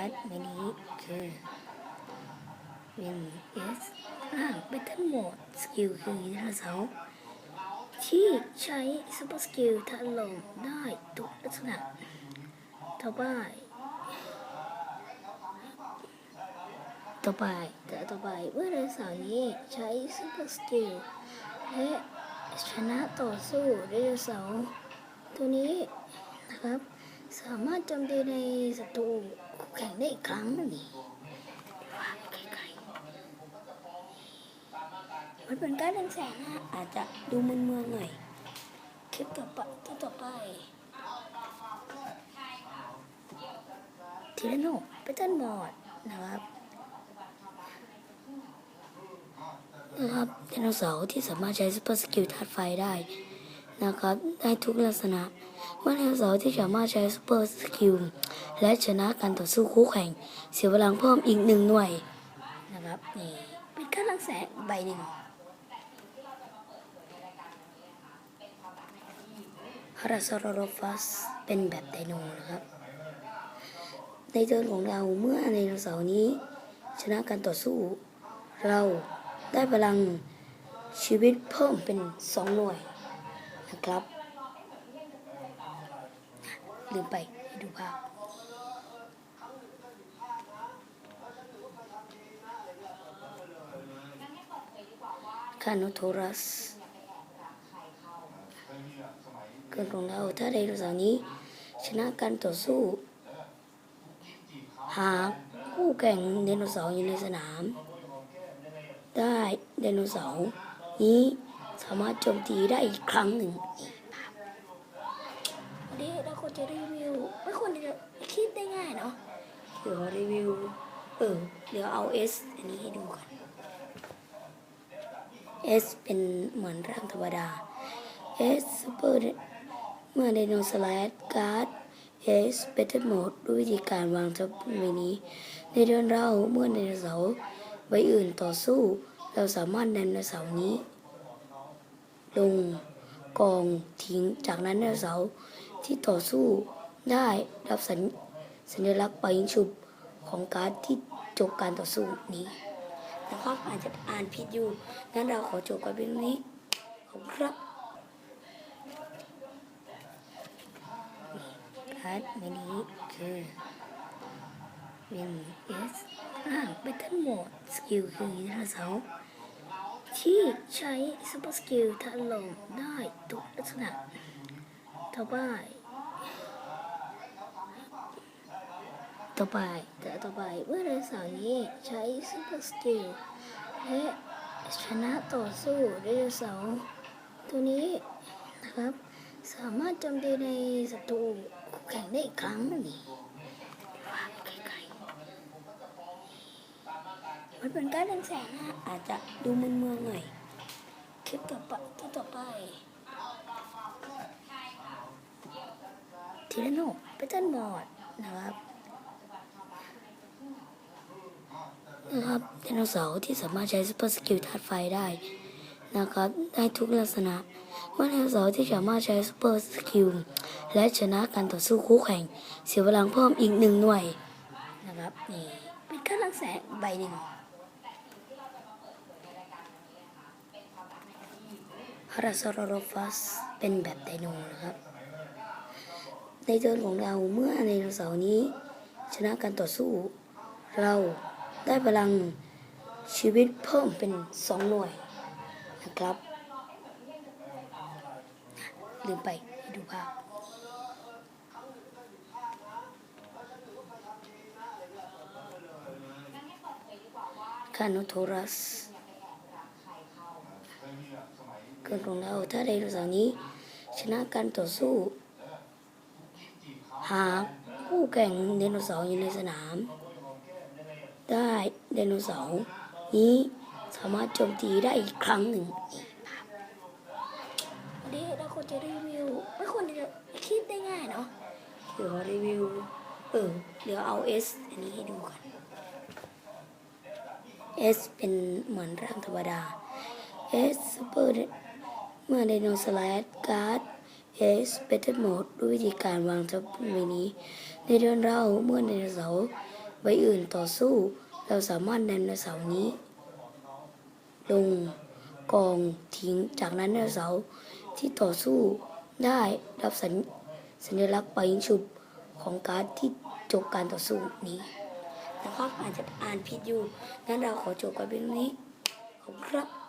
าร์ดเมนี้คือเป็นเอสอ่าเป็นทั้งหมดสกิลคือไดโนเสาที่ใช้ซูเปอร์สกิลถล่มได้ทุกลักษณะต่อไปต่อไปแต่ต่อไปเมื่อไดโนเสาร์นี้ใช้ซูเปอร์สกิลและชนะต่อสู้ไดโนเสาร์ตัวนี้นะครับ สามารถโจมตีในศัตรู แข่งได้อีกครั้งนี่ว่าไกลๆมันเป็นการเรืองแสงนะอาจจะดูมึนเมืองหน่อยคลิปต่อไปต่อไปทีละโนเปตันมอดนะครับนะครับไดโนเสาร์ที่สามารถใช้ซูเปอร์สกิลธาตุไฟได้นะครับ ได้ทุกลักษณะเมื่อไดโนเสาร์ที่สามารถใช้ซูเปอร์สกิล และชนะการต่อสู้คู่แข่ง เสียพลังเพิ่มอีกหนึ่งหน่วยนะครับนี่เป็นค่าลังแสงใบหนึ่งฮาราซอรฟัสเป็นแบบไดโนนะครับ ในเทิร์นของเราเมื่อไดโนเสาร์นี้ ชนะการต่อสู้ เราได้พลังชีวิตเพิ่มเป็นสองหน่วยนะครับลืมไปดูภาพ คาโนโทรัสเกินของเราถ้าไดโนเสาร์นี้ ชนะการต่อสู้ หากคู่แข่งไดโนเสาร์อยู่ในสนาม ได้ไดโนเสาร์นี้สามารถโจมตีได้อีกครั้งหนึ่งวันนี้เราควรจะรีวิวไม่ควรจะคิดได้ง่ายเนาะเดี๋ยวรีวิว เออ เดี๋ยวเอา S อันนี้ให้ดูกัน S เป็นเหมือนร่างธรรมดา S Super เมื่อไดโนเสาร์การ์ด S Battle Mode ด้วยวิธีการวางทับใบนี้ ในเดือนเราเมื่อไดโนเสาร์ใบอื่นต่อสู้ เราสามารถไดโนเสาร์นี้ ลงกองทิ้งจากนั้นไดโนเสาร์ที่ต่อสู้ได้รับสัญสัญลักษณ์ปล่อยยิงฉุบของการ์ดที่จบการต่อสู้นี้ นะครับอาจจะอ่านผิดอยู่ งั้นเราขอจบกันเพียงนี้ ขอบคุณครับการ์ดใบนี้คือเป็นเอสอ่าเป็นทั้งหมดสกิลคือไดโนเสาร์ที่ใช้ซูเปอร์สกิลถล่มได้ทุกลักษณะต่อไป ต่อไปแต่ต่อไปเมื่อไดโนเสาร์นี้ใช้ซูเปอร์สกิลและชนะต่อสู้ไดโนเสาร์ตัวนี้นะครับ สามารถโจมตีในศัตรูคู่แข่งได้อีกครั้งหนึ่งนี่มันเป็นการเรืองแสงนะอาจจะดูมึนเมืองหน่อยคลิปต่อไปที่ต่อไปทีละโนเปตันบอร์ดนะครับ นะครับไดโนเสาร์ที่สามารถใช้ซูเปอร์สกิลธาตุไฟได้นะครับได้ทุกลักษณะเมื่อไดโนเสาร์ที่สามารถใช้ซูเปอร์สกิลและชนะการต่อสู้คู่แข่งเสียพลังเพิ่มอีกหนึ่งหน่วยนะครับนี่เป็นการลังแสงใบหนึ่งฮาราซอรโรฟัสเป็นแบบไดโนนะครับ ในเทินของเราเมื่อไดโนเสาร์นี้ ชนะการต่อสู้เรา ได้พลังชีวิตเพิ่มเป็นสองหน่วยนะครับ ลืมไปดูภาพคาโนโทรัสเกินของเราถ้าไดโนเสาร์นี้ ชนะการต่อสู้ หาคู่แข่งไดโนเสาร์อยู่ในสนาม ได้ไดโนเสาร์นี้สามารถโจมตีได้อีกครั้งหนึ่งวันนี้เราควรจะรีวิว ไม่ควรจะคิดได้ง่ายเนาะเดี๋ยวรีวิว เออเดี๋ยวเอา S อันนี้ให้ดูกัน S เป็นเหมือนร่างธรรมดา S Super เมื่อไดโนเสาร์การ์ด S Battle Mode ด้วยวิธีการวางทับใบนี้ ในเดือนเราเมื่อไดโนเสาร์ ใบอื่นต่อสู้ เราสามารถนำไดโนเสาร์นี้ ลงกองทิ้งจากนั้นไดโนเสาร์ที่ต่อสู้ได้รับสัญสัญลักษณ์ปยิงฉุบของการ์ดที่จบการต่อสู้นี้นะครับอาจจะอ่านผิดอยู่งั้นเราขอจบกันเพียงนี้ขอบคุณครับ